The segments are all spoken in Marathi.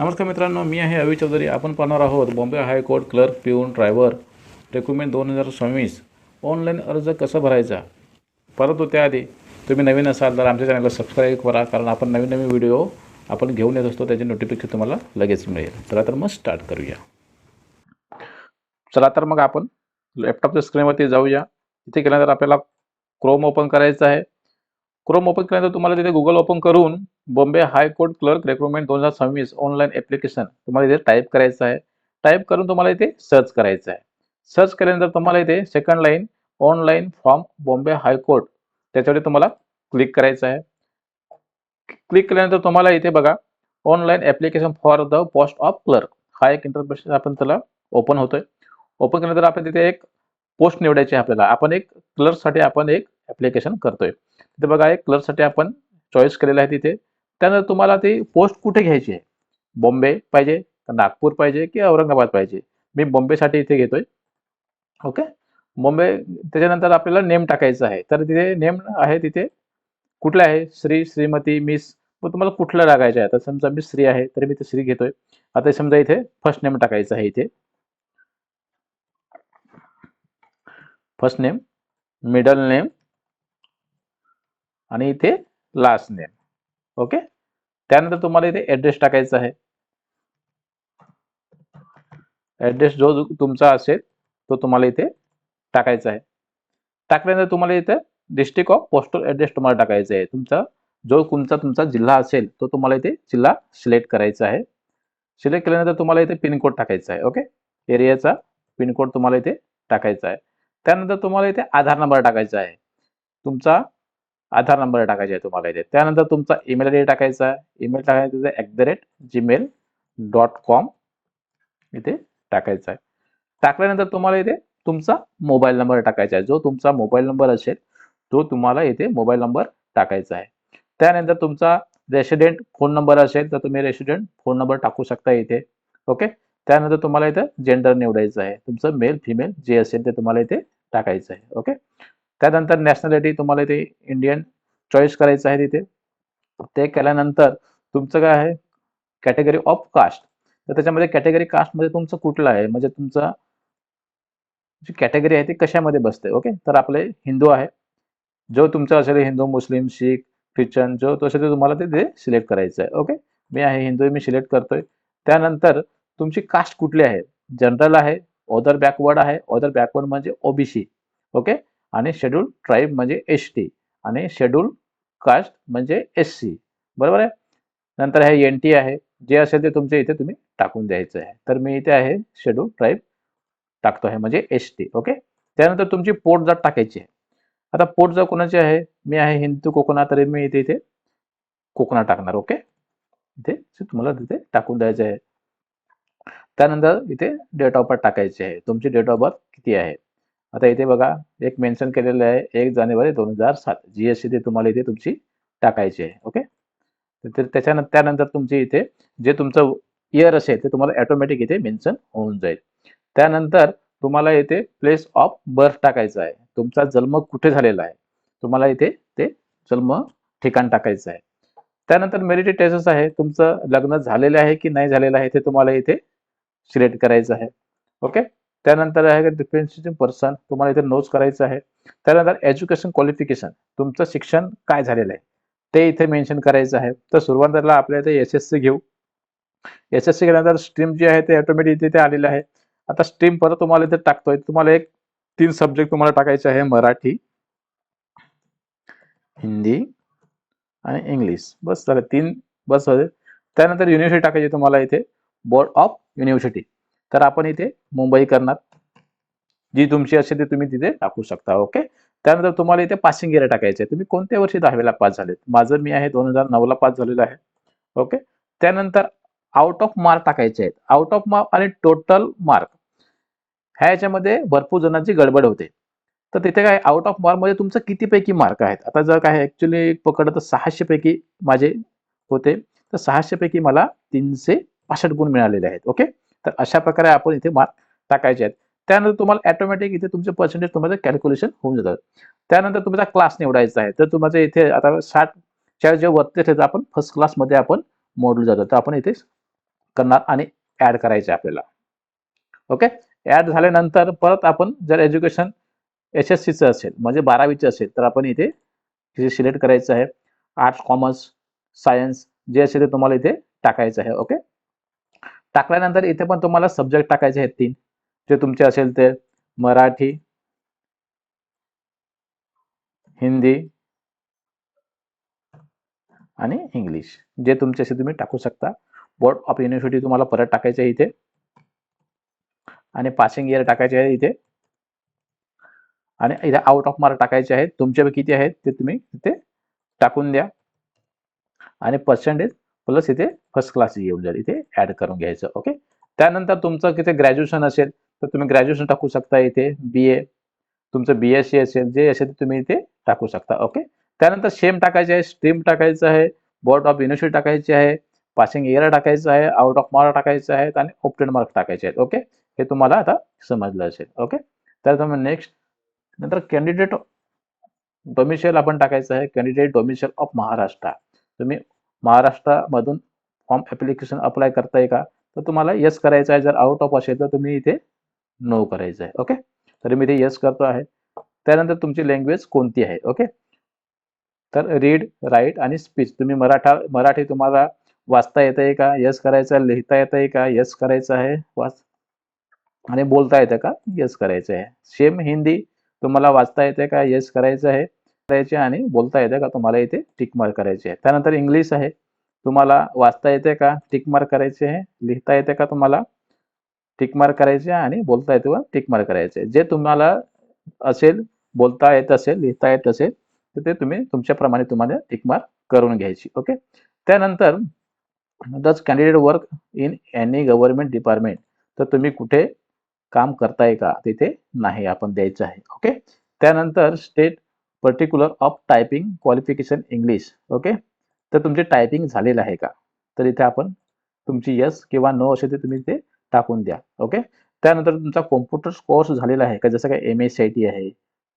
नमस्कार मित्रांनो मी आहे अवी चौधरी. आपण पाहणार आहोत Bombay high court clerk peon driver recruitment दोन हजार सव्वीस. ऑनलाईन अर्ज कसा भरायचा? परंतु त्याआधी तुम्ही नवीन असाल तर आमच्या चॅनलला सबस्क्राईब करा कारण आपण नवीन नवीन व्हिडिओ आपण घेऊन येत असतो त्याचे नोटिफिकेशन तुम्हाला लगेच मिळेल. चला तर मग स्टार्ट करूया. चला तर मग आपण लॅपटॉपच्या स्क्रीनवरती जाऊया. इथे गेल्यानंतर आपल्याला क्रोम ओपन करायचं आहे. क्रोम ओपन केल्यानंतर तुम्हाला तिथे गुगल ओपन करून बॉम्बे हायकोर्ट क्लर्क रेक्रुटमेंट दोन हजार सव्वीस ऑनलाईन ॲप्लिकेशन तुम्हाला इथे टाईप करायचं आहे. टाईप करून तुम्हाला इथे सर्च करायचं आहे. सर्च केल्यानंतर तुम्हाला इथे second line online form Bombay high court त्याच्यावर तुम्हाला क्लिक करायचं आहे. क्लिक केल्यानंतर तुम्हाला इथे बघा online application for the post of clerk हा एक इंटरप्रेशन आपण त्याला ओपन होतोय. ओपन केल्यानंतर आपण तिथे एक पोस्ट निवडायची आहे आपल्याला. आपण एक क्लर्कसाठी आपण एक ॲप्लिकेशन करतोय. तिथे बघा एक क्लर्कसाठी आपण चॉईस केलेलं आहे तिथे. त्यानंतर तुम्हाला ती पोस्ट कुठे घ्यायची आहे? बॉम्बे पाहिजे नागपूर पाहिजे की औरंगाबाद पाहिजे? मी बॉम्बेसाठी इथे घेतोय. ओके बॉम्बे त्याच्यानंतर आपल्याला नेम टाकायचं आहे. तर तिथे नेम आहे तिथे. कुठलं आहे? श्री श्रीमती मिस. मग तुम्हाला कुठलं टाकायचं आहे? आता समजा मी श्री आहे तरी मी ते श्री घेतोय. आता समजा इथे फर्स्ट नेम टाकायचं आहे इथे. फर्स्ट नेम मिडल नेम आणि इथे लास्ट नेम ओके त्यानंतर तुम्हाला इथे ऍड्रेस टाकायचा आहे. ऍड्रेस जो तुमचा असेल तो तुम्हाला इथे टाकायचा आहे. टाकल्यानंतर तुम्हाला इथे डिस्ट्रिक्ट ऑफ पोस्टल ऍड्रेस तुम्हाला टाकायचा आहे. तुमचा जो तुमचा तुमचा जिल्हा असेल तो तुम्हाला इथे जिल्हा सिलेक्ट करायचा आहे. सिलेक्ट केल्यानंतर तुम्हाला इथे पिनकोड टाकायचा आहे. ओके एरियाचा पिनकोड तुम्हाला इथे टाकायचा आहे. त्यानंतर तुम्हाला इथे आधार नंबर टाकायचा आहे. तुमचा आधार नंबर टाकायचा आहे तुम्हाला इथे. त्यानंतर तुमचा ईमेल आय डी टाकायचा आहे. ईमेल टाकायचा आहे at the rate Gmail dot com इथे टाकायचा आहे. टाकल्यानंतर तुम्हाला इथे तुमचा मोबाईल नंबर टाकायचा आहे. जो तुमचा मोबाईल नंबर असेल तो तुम्हाला इथे मोबाईल नंबर टाकायचा आहे. त्यानंतर तुमचा रेसिडेंट फोन नंबर असेल तर तुम्ही रेसिडेंट फोन नंबर टाकू शकता इथे. ओके त्यानंतर तुम्हाला इथं जेंडर निवडायचं आहे. तुमचं मेल फिमेल जे असेल ते तुम्हाला इथे टाकायचं आहे. ओके त्यानंतर नॅशनॅलिटी तुम्हाला इथे इंडियन चॉईस करायचं आहे तिथे. ते केल्यानंतर तुमचं काय आहे? कॅटेगरी ऑफ कास्ट तर त्याच्यामध्ये कॅटेगरी कास्टमध्ये तुमचं कुठलं आहे? म्हणजे तुमचा जी कॅटेगरी आहे ती कशामध्ये बसते? ओके तर आपले हिंदू आहे. जो तुमचा असेल हिंदू मुस्लिम शीख ख्रिश्चन जो तो असेल तुम्हाला ते सिलेक्ट करायचं आहे. ओके मी आहे हिंदू मी सिलेक्ट करतोय. त्यानंतर तुमची कास्ट कुठली आहे? जनरल आहे ऑदर बॅकवर्ड आहे. ऑदर बॅकवर्ड म्हणजे ओबीसी ओके आणि शेड्यूल ट्राईब म्हणजे एस टी आणि शेड्यूल कास्ट म्हणजे एस सी बरोबर आहे? नंतर हे एन टी आहे. जे असेल ते तुमच्या इथे तुम्ही टाकून द्यायचं आहे. तर मी इथे आहे शेड्यूल ट्राईब टाकतो आहे म्हणजे एस टी ओके त्यानंतर तुमची पोट जात टाकायची आहे. आता पोट जर कोणाची आहे? मी आहे हिंदू कोकणा तरी मी इथे इथे कोकणा टाकणार. ओके इथे तुम्हाला तिथे टाकून द्यायचं आहे. त्यानंतर इथे डेट ऑफ बर्थ टाकायची आहे. तुमची डेट ऑफ बर्थ किती आहे? आता इथे बघा एक मेन्शन केलेलं आहे एक जानेवारी दोन हजार सात. जी एस ते तुम्हाला इथे तुमची टाकायची आहे ओके तर त्याच्यानंतर त्यानंतर तुमची इथे जे तुमचं इयर असेल ते तुम्हाला ऑटोमॅटिक इथे मेन्शन होऊन जाईल. त्यानंतर तुम्हाला इथे प्लेस ऑफ बर्थ टाकायचं आहे. तुमचा जन्म कुठे झालेला आहे? तुम्हाला इथे ते जन्म ठिकाण टाकायचं आहे. त्यानंतर मेरिट टेस्ट आहे तुमचं लग्न झालेलं आहे की नाही झालेलं आहे ते तुम्हाला इथे सिलेक्ट करायचं आहे ओके त्यानंतर आहे डिफरेन्शिएटिंग पर्सन तुम्हाला इथे नोट्स करायचं आहे. त्यानंतर एज्युकेशन क्वालिफिकेशन तुमचं शिक्षण काय झालेलं आहे? ते इथे मेन्शन करायचं आहे. तर सुरुवातीला आपल्या इथे एस एस सी घेऊ. एस एस सी केल्यानंतर स्ट्रीम जी आहे ते ऑटोमॅटिक इथे आलेलं आहे. आता स्ट्रीम परत तुम्हाला इथे टाकतोय. तुम्हाला एक तीन सब्जेक्ट तुम्हाला टाकायचे आहे. मराठी हिंदी आणि इंग्लिश. बस झालं तीन बस होते त्यानंतर युनिव्हर्सिटी टाकायची तुम्हाला इथे. बोर्ड ऑफ युनिव्हर्सिटी तर आपण इथे मुंबई करणार. जी तुमची असेल ती तुम्ही तिथे टाकू शकता ओके त्यानंतर तुम्हाला इथे पासिंग इयर टाकायचे तुम्ही कोणत्या वर्षी दहावीला पास झालेत? माझं मी आहे दोन हजार नऊला पास झालेलं आहे ओके त्यानंतर आउट ऑफ मार्क टाकायचे आहेत. आउट ऑफ मार्क आणि टोटल मार्क ह्या याच्यामध्ये भरपूर जणांची गडबड होते. तर तिथे काय आउट ऑफ मार्कमध्ये तुमचं कितीपैकी मार्क आहेत? आता जर काय ऍक्च्युली पकडलं तर सहाशे पैकी माझे होते. तर सहाशे पैकी मला तीनशे पासष्ट गुण मिळालेले आहेत ओके तर अशा प्रकारे आपण इथे मार्क टाकायचे आहेत. त्यानंतर तुम्हाला ऑटोमॅटिक इथे तुमचे पर्सेंटेज तुम्हाला कॅल्क्युलेशन होऊन जातात त्यानंतर तुमचा क्लास निवडायचा आहे तर तुमचं इथे आता साठच्या जे वरते ठेवतं आपण फर्स्ट क्लासमध्ये आपण मोडलं जातो. तर आपण इथे करणार आणि ऍड करायचे आपल्याला. ओके ऍड झाल्यानंतर परत आपण जर एज्युकेशन एस एस सीचं असेल म्हणजे बारावीचं असेल तर आपण इथे इथे सिलेक्ट करायचं आहे आर्ट्स कॉमर्स सायन्स जे असेल ते तुम्हाला इथे टाकायचं आहे. ओके टाकल्यानंतर इथे पण तुम्हाला सब्जेक्ट टाकायचे आहेत तीन. जे तुमचे असेल ते मराठी हिंदी आणि इंग्लिश. जे तुमचे असे तुम्ही टाकू शकता. बोर्ड ऑफ युनिव्हर्सिटी तुम्हाला परत टाकायचे आहे इथे. आणि पासिंग इयर टाकायचे आहे इथे. आणि इथे आउट ऑफ मार्क टाकायचे आहेत. तुमचे किती आहेत ते तुम्ही इथे टाकून द्या. आणि पर्सेंटेज प्लस इथे फर्स्ट क्लास येऊन जाईल. इथे ऍड करून घ्यायचं ओके त्यानंतर तुमचं किती ग्रॅज्युएशन असेल तर तुम्ही ग्रॅज्युएशन टाकू शकता इथे बी ए तुमचं बी एस सी असेल जे असेल ते तुम्ही इथे टाकू शकता ओके त्यानंतर सेम टाकायचे आहे स्ट्रीम टाकायचं आहे बोर्ड ऑफ युनिव्हर्सिटी टाकायची आहे पासिंग इयर टाकायचं आहे आउट ऑफ मार्क टाकायचं आहे आणि ओपटेड मार्क टाकायचे आहेत ओके हे तुम्हाला आता समजलं असेल ओके तर तुम्ही नेक्स्ट नंतर कॅन्डिडेट डोमिशियल आपण टाकायचं आहे कॅन्डिडेट डोमिशियल ऑफ महाराष्ट्र तुम्ही महाराष्ट्रामधून फॉर्म ॲप्लिकेशन अप्लाय करताय का? तर तुम्हाला यस करायचं आहे. जर आउट ऑफ असेल तर तुम्ही इथे नो करायचं आहे. ओके तर मी इथे येस करतो आहे. त्यानंतर तुमची लँग्वेज कोणती आहे? ओके तर रीड राईट आणि स्पीच तुम्ही मराठा मराठी तुम्हाला वाचता येत आहे का? यस करायचं आहे. लिहिता येत आहे का? यस करायचं आहे. वाच. आणि बोलता येतं का? यस करायचं आहे. सेम हिंदी तुम्हाला वाचता येते का? येस करायचं आहे. करायचे आणि बोलता येते का? तुम्हाला इथे टिक मार्क करायचे आहे. त्यानंतर इंग्लिश आहे. तुम्हाला वाचता येते का? टिक मार्क करायचे आहे. लिहिता येते का तुम्हाला? टिक मार्क करायचे आहे आणि बोलता येते व टिक मार्क करायचे जे तुम्हाला असेल बोलता येत असेल लिहिता येत असेल तर ते तुम्ही तुमच्याप्रमाणे तुम्हाला टिक मार्क करून घ्यायची. ओके त्यानंतर does candidate work in any government department तर तुम्ही कुठे काम करताय का? तिथे नाही आपण द्यायचं आहे. ओके त्यानंतर state particular of typing qualification English okay तर तुमचे टायपिंग झालेलं आहे का? तर इथे आपण तुमची यस किंवा नो असे ते तुम्ही ते टाकून द्या ओके त्यानंतर तुमचा कॉम्प्युटर कोर्स झालेला आहे का? जसं काय M S C I T आहे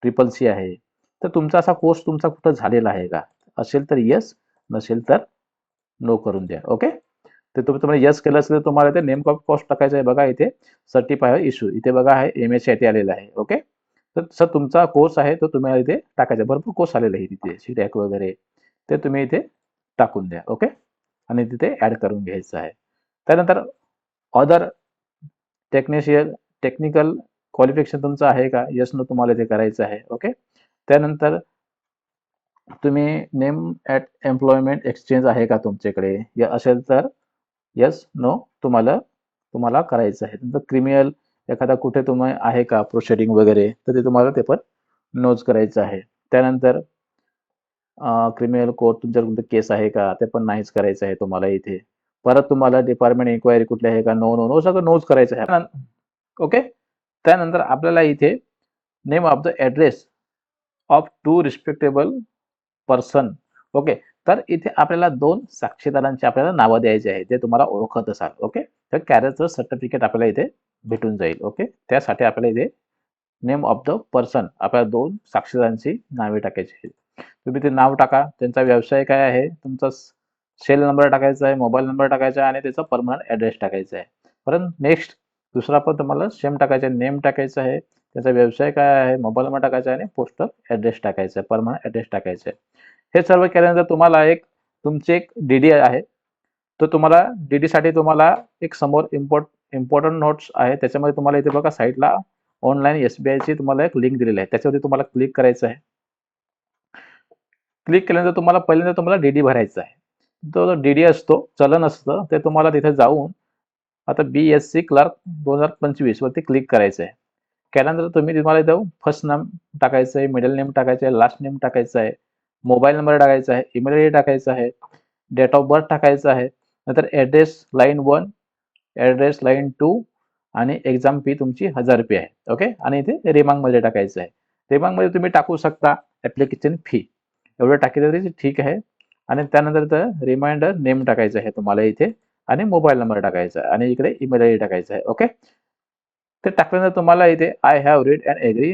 ट्रिपल सी आहे. तर तुमचा असा कोर्स तुमचा कुठं झालेला आहे का? असेल तर यस नसेल तर नो करून द्या ओके तर तुम्ही तुम्हाला यस केलं असेल तर तुम्हाला इथे नेम ऑफ कॉस्ट टाकायचं आहे बघा इथे. सर्टिफाय इश्यू इथे बघा आहे M S C I T आलेला आहे ओके तर सर तुमचा कोर्स आहे तो तुम्हाला इथे टाकायचा. भरपूर कोर्स आलेले आहे तिथे सीटॅक वगैरे. ते तुम्ही इथे टाकून द्या ओके? आणि तिथे ऍड करून घ्यायचं आहे. त्यानंतर अदर टेक्निशियल टेक्निकल क्वालिफिकेशन तुमचं आहे का? यस नो तुम्हाला इथे करायचं आहे ओके? त्यानंतर तुम्ही नेम ॲट एम्प्लॉयमेंट एक्सचेंज आहे का तुमच्याकडे? या असेल तर यस नो तुम्हाला तुम्हाला करायचं आहे. नंतर क्रिमिनल एखादा कुठे तुम्ही आहे का प्रोशेडिंग वगैरे तर ते तुम्हाला ते पण नोज करायचं आहे. त्यानंतर क्रिमिनल कोर्ट तुमच्यावर कोणतं केस आहे का ते पण नाहीच करायचं आहे तुम्हाला इथे. परत तुम्हाला डिपार्टमेंट इन्क्वायरी कुठली आहे का नो नो नो सगळं नोज करायचं आहे. ओके त्यानंतर आपल्याला इथे name of the address of two respectable person okay तर इथे आपल्याला दोन साक्षीदारांची आपल्याला नावं द्यायची आहे ते तुम्हाला ओळखत असाल ओके तर कॅरेजचं सर्टिफिकेट आपल्याला इथे भेटून जाईल ओके त्यासाठी आपल्याला इथे नेम ऑफ द पर्सन आपल्याला दोन साक्षीदारांची नावे टाकायची आहेत. तुम्ही ते नाव टाका त्यांचा व्यवसाय काय आहे तुमचा सेल नंबर टाकायचा आहे मोबाईल नंबर टाकायचा आहे आणि त्याचा परमनंट ॲड्रेस टाकायचा आहे. परंतु नेक्स्ट दुसरा पण तुम्हाला सेम टाकायचा आहे नेम टाकायचं आहे त्याचा व्यवसाय काय आहे मोबाईल नंबर टाकायचा आहे आणि पोस्टल ॲड्रेस टाकायचा आहे परमनंट ॲड्रेस टाकायचा आहे. हे सर्व केल्यानंतर तुम्हाला एक तुमचे एक डीडी आहे. तो तुम्हाला डीडी साठी तुम्हाला एक समोर इम्पॉर्ट इम्पॉर्टंट नोट्स आहे. त्याच्यामध्ये तुम्हाला इथे बघा साईडला ऑनलाईन एस बी आयची तुम्हाला एक लिंक दिलेली आहे. त्याच्यावरती तुम्हाला क्लिक करायचं आहे. क्लिक केल्यानंतर तुम्हाला पहिल्यांदा तुम्हाला डीडी भरायचा आहे. तो जो असतो चलन असतं ते तुम्हाला तिथे जाऊन आता बी एस सी क्लार्क दोन हजार पंचवीस वरती क्लिक करायचं आहे. केल्यानंतर तुम्ही तुम्हाला इथं फर्स्ट नेम टाकायचं आहे मिडल नेम टाकायचं आहे लास्ट नेम टाकायचं आहे. मोबाईल नंबर टाकायचा आहे ईमेल आय डी टाकायचा आहे डेट ऑफ बर्थ टाकायचा आहे नंतर address line one address line two आणि एक्झाम फी तुमची हजार रुपये आहे. ओके? आणि इथे रेमांगमध्ये टाकायचं आहे. रेमांगमध्ये तुम्ही टाकू शकता ॲप्लिकेशन फी. एवढं टाकलं तरी ठीक आहे. आणि त्यानंतर तर रिमाइंडर नेम टाकायचं आहे तुम्हाला इथे आणि मोबाईल नंबर टाकायचा आहे आणि इकडे ईमेल आय डी आहे. ओके? ते टाकल्यानंतर तुम्हाला इथे I have read and agree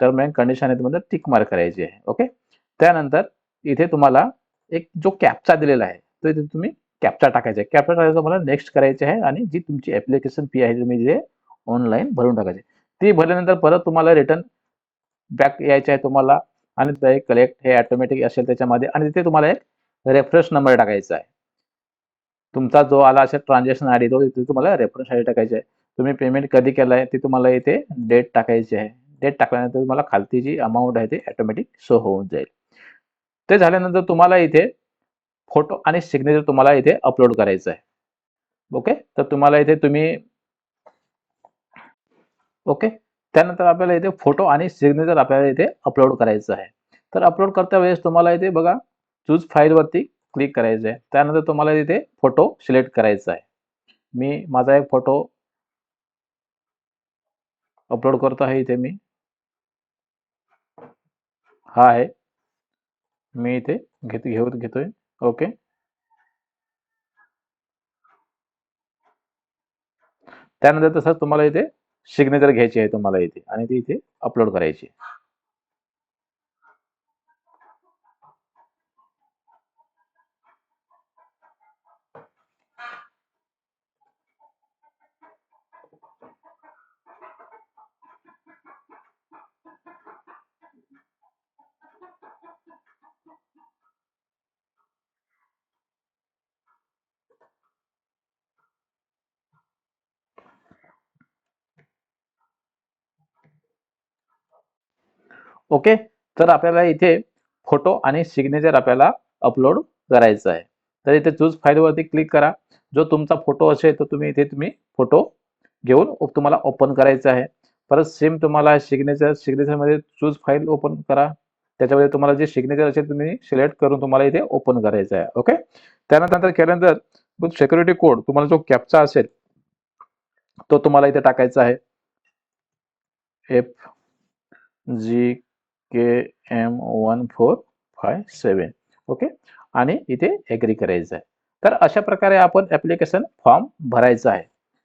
term and condition आहे तुम्हाला टिक मार्क करायची आहे. ओके? त्यानंतर इथे तुम्हाला एक जो कॅपचा दिलेला आहे तो इथे तुम्ही कॅप्चा टाकायचा आहे. कॅप्चा टाकायचं तुम्हाला नेक्स्ट करायचे आहे आणि जी तुमची ऍप्लिकेशन फी आहे तुम्ही जे ऑनलाईन भरून टाकायची. ती भरल्यानंतर परत तुम्हाला रिटर्न बॅक यायचे आहे तुम्हाला आणि कलेक्ट हे ऑटोमॅटिक असेल त्याच्यामध्ये आणि तिथे तुम्हाला एक रेफरन्स नंबर टाकायचा आहे. तुमचा जो आला असेल ट्रान्झॅक्शन आय डी तो तिथे तुम्हाला रेफरन्स आय डी टाकायचा आहे. तुम्ही पेमेंट कधी केलं आहे ते तुम्हाला इथे डेट टाकायची आहे. डेट टाकल्यानंतर तुम्हाला खालती जी अमाऊंट आहे ती ऑटोमॅटिक शो होऊन जाईल. ते झाल्यानंतर तुम्हाला इथे फोटो आणि सिग्नेचर तुम्हाला इथे अपलोड करायचं आहे ओके तर तुम्हाला इथे तुम्ही ओके त्यानंतर आपल्याला इथे फोटो आणि सिग्नेचर आपल्याला इथे अपलोड करायचं आहे. तर अपलोड करता वेळेस तुम्हाला इथे बघा चूज फाईलवरती क्लिक करायचं आहे त्यानंतर तुम्हाला इथे फोटो सिलेक्ट करायचा आहे. मी माझा एक फोटो अपलोड करतो आहे इथे मी. हा आहे. मी इथे घेत घेऊन घेतोय. ओके. त्यानंतर तसंच तुम्हाला इथे सिग्नेचर घ्यायची आहे तुम्हाला इथे आणि ती इथे अपलोड करायची ओके? तर आपल्याला इथे फोटो आणि सिग्नेचर आपल्याला अपलोड करायचं आहे. तर इथे चूज फाईलवरती क्लिक करा. जो तुमचा फोटो असेल तर तुम्ही इथे तुम्ही फोटो घेऊन तुम्हाला ओपन करायचा आहे. परत सेम तुम्हाला सिग्नेचर सिग्नेचरमध्ये चूज फाईल ओपन करा. त्याच्यामध्ये तुम्हाला जे सिग्नेचर असेल तुम्ही सिलेक्ट करून तुम्हाला इथे ओपन करायचं आहे. ओके? त्यानंतर केल्यानंतर सिक्युरिटी कोड तुम्हाला जो कॅपचा असेल तो तुम्हाला इथे टाकायचा आहे. F G K M one four five seven okay आणि इथे एग्री करायचं आहे तर अशा प्रकारे आपण ॲप्लिकेशन फॉर्म भरायचा आहे.